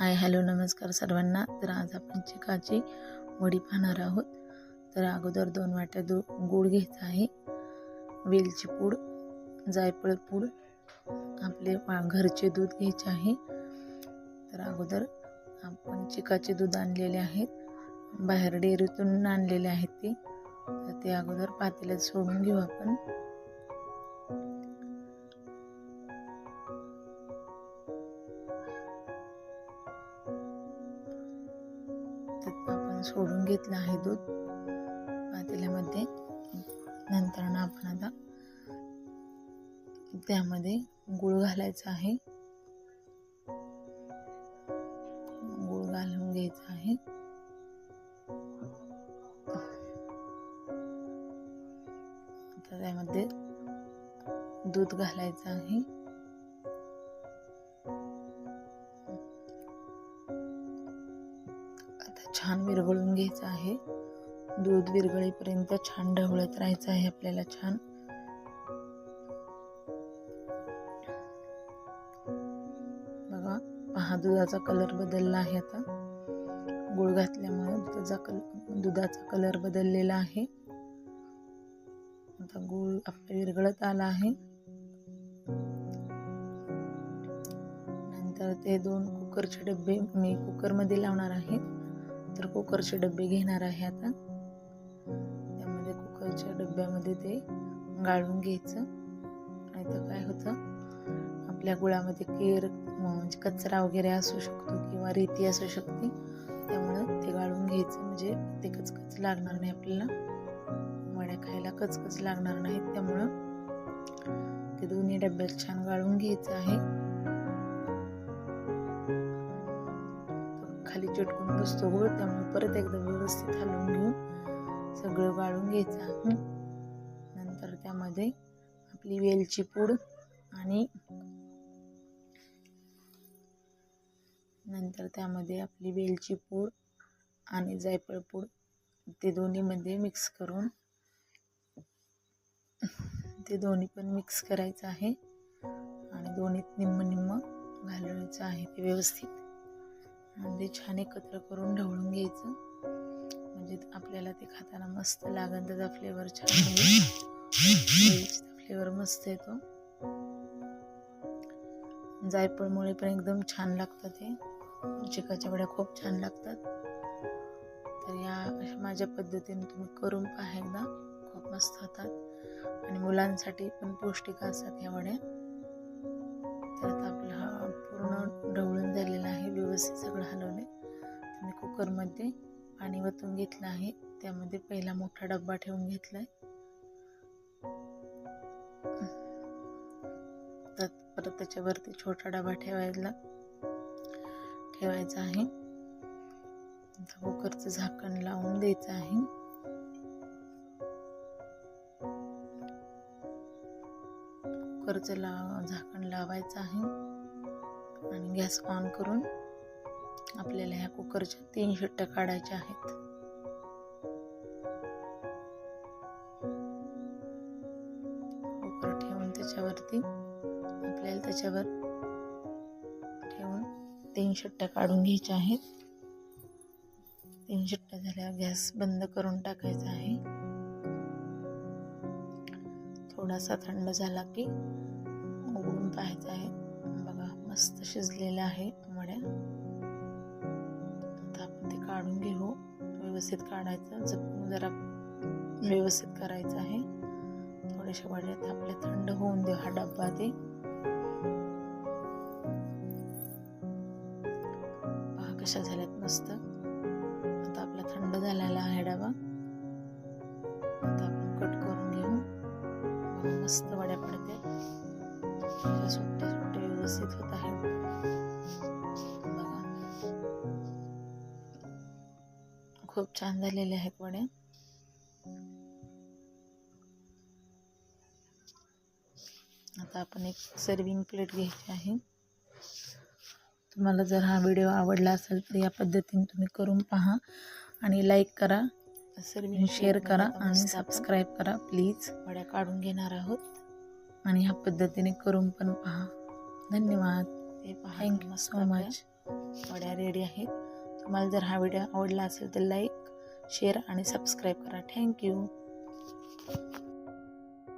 Hi hello नमस्कार सर्वांना. तर आज आपण चिकाची वडी पाहणार आहोत. तर अगोदर दोन वाट्या दू गूळ घ्यायचा आहे. वेलची पूड जायफळ पूड आपले घरचे दूध घ्यायचे आहे. तर अगोदर आपण चिकाचे दूध आणलेले आहेत. बाहेर डेअरीतून आणलेले आहेत ते. तर ते अगोदर पातेल्यात सोडून घेऊ आपण. त्यात आपण सोडून घेतलं आहे दूध. पातेल्यामध्ये. नंतर आपण आता त्यामध्ये गुळ घालायचा आहे. गुळ घालून घ्यायचा आहे. आता त्यामध्ये दूध घालायचं आहे. आता छान विरघळून घ्यायचं आहे. दूध विरघळीपर्यंत छान ढवळत राहायचं आहे आपल्याला छान. बघा पहा दुधाचा कलर बदलला आहे आता. गुळ घातल्यामुळे दुधाचा कल दुधाचा कलर बदललेला आहे. आता गुळ आपला विरघळत आला आहे. नंतर ते दोन कुकरचे डबे मी कुकरमध्ये लावणार आहे. तर कुकरचे डबे घेणार आहे आता. त्यामध्ये कुकरच्या डब्यामध्ये ते गाळून घ्यायचं. नाही तर काय होतं? आपल्या गुळामध्ये केर म्हणजे कचरा वगैरे असू शकतो किंवा रेती असू शकते. त्यामुळं ते गाळून घ्यायचं. म्हणजे ते कचकच लागणार नाही आपल्याला. वड्या खायला कचकच लागणार नाहीत. त्यामुळं ते दोन्ही डब्यात छान गाळून घ्यायचं आहे. खाली चिटकून बसतो गोळ त्यामुळे परत एकदा व्यवस्थित हलवून घेऊन सगळं गाळून घ्यायचं आहे नंतर त्यामध्ये आपली वेलची पूड आणि नंतर त्यामध्ये आपली वेलची पूड आणि जायफळ पूड ते दोन्हीमध्ये मिक्स करून ते दोन्ही पण मिक्स करायचं आहे आणि दोन्हीत निम्म निम्म घालवायचं आहे ते व्यवस्थित. आणि ते छान एकत्र करून ढवळून घ्यायचं. म्हणजे आपल्याला ते खाताना मस्त लागन त्याचा फ्लेवर छान येईल फ्लेवर मस्त येतो जायफळमुळे पण एकदम छान लागतं ते चिकाच्या वड्या खूप छान लागतात. तर या अशा माझ्या पद्धतीने तुम्ही करून पहा एकदा. खूप मस्त होतात. आणि मुलांसाठी पण पौष्टिक असतात ह्या वड्या. तर आता व्यवस्थित सगळं हलवले मी कुकरमध्ये पाणी वतून घेतलं आहे. त्यामध्ये पहिला मोठा डब्बा ठेवून घेतला आहे परत त्याच्यावरती छोटा डबा ठेवायला ठेवायचा आहे. कुकरचं झाकण लावून द्यायचं आहे. कुकरचं लाव झाकण लावायचं आहे. आणि गॅस ऑन करून आपल्याला ह्या कुकरच्या तीन शिट्ट्या काढायच्या आहेत. कुकर ठेवून त्याच्यावरती आपल्याला त्याच्यावर ठेवून तीन शिट्ट्या काढून घ्यायच्या आहेत. तीन शिट्ट्या झाल्यावर गॅस बंद करून टाकायचा आहे. थोडासा थंड झाला की उघडून पाहायचा आहे. बघा मस्त शिजलेलं आहे वड्या. व्यवस्थित काढायचं. जपून जरा व्यवस्थित करायचं आहे. थोड्याशा वड्यात आपल्या थंड होऊन देऊ हा डब्बा ते पहा कशा झाल्यात मस्त. खूप छान झालेले आहेत वड्या आता आपण एक सर्विंग प्लेट घ्यायची आहे. तुम्हाला जर हा व्हिडिओ आवडला असेल तर या पद्धतीने तुम्ही करून पहा आणि लाईक करा सर्विंग शेअर करा आणि सबस्क्राईब करा प्लीज वड्या काढून घेणार आहोत. आणि ह्या पद्धतीने करून पण पहा. धन्यवाद. थँक्यू सो मच वड्या रेडी आहेत. तुम्हाला जर हा व्हिडिओ आवडला असेल तर लाईक शेअर आणि सबस्क्राईब करा. Thank you.